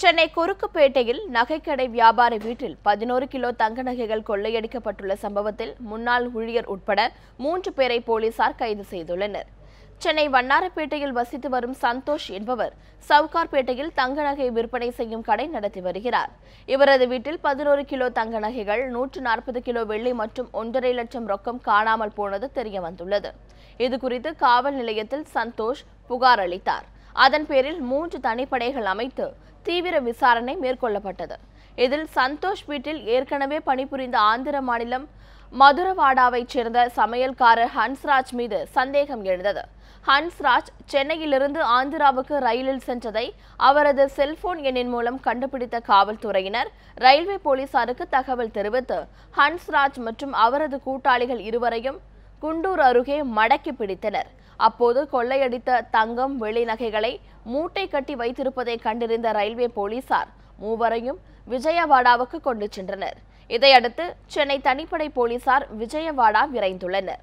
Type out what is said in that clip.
சென்னை குறுக்குப்பேட்டையில் நகைக்கடை வியாபாரி வீட்டில் பதினோரு கிலோ தங்க நகைகள் கொள்ளையடிக்கப்பட்டுள்ள சம்பவத்தில் முன்னாள் ஊழியர் உட்பட மூன்று பேரை போலீசார் கைது செய்துள்ளனர். சென்னை வண்ணாரப்பேட்டையில் வசித்து வரும் சந்தோஷ் என்பவர் சவுகார்பேட்டையில் தங்க நகை விற்பனை செய்யும் கடை நடத்தி வருகிறார். இவரது வீட்டில் பதினோரு கிலோ தங்க நகைகள் நூற்று நாற்பது கிலோ வெள்ளி மற்றும் ஒன்றரை லட்சம் ரொக்கம் காணாமல் போனது தெரிய வந்துள்ளது இதுகுறித்து காவல் நிலையத்தில் சந்தோஷ் புகார் அளித்தார். அதன் பேரில் மூன்று தனிப்படைகள் அமைத்து தீவிர விசாரணை மேற்கொள்ளப்பட்டது. இதில் சந்தோஷ் வீட்டில் ஏற்கனவே பணிபுரிந்த ஆந்திர மாநிலம் மதுரவாடாவைச் சேர்ந்த சமையல்காரர் ஹன்ஸ்ராஜ் மீது சந்தேகம் எழுந்தது. ஹன்ஸ்ராஜ் சென்னையிலிருந்து ஆந்திராவுக்கு ரயிலில் சென்றதை அவரது செல்போன் எண்ணின் மூலம் கண்டுபிடித்த காவல்துறையினர் ரயில்வே போலீசாருக்கு தகவல் தெரிவித்து ஹன்ஸ்ராஜ் மற்றும் அவரது கூட்டாளிகள் இருவரையும் குண்டூர் அருகே மடக்கி பிடித்தனர். அப்போது கொள்ளையடித்த தங்கம் வெள்ளி நகைகளை மூட்டை கட்டி வைத்திருப்பதை கண்டறிந்த ரயில்வே போலீசார் மூவரையும் விஜயவாடாவுக்கு கொண்டு சென்றனர். இதையடுத்து சென்னை தனிப்படை போலீசார் விஜயவாடா விரைந்துள்ளனர்.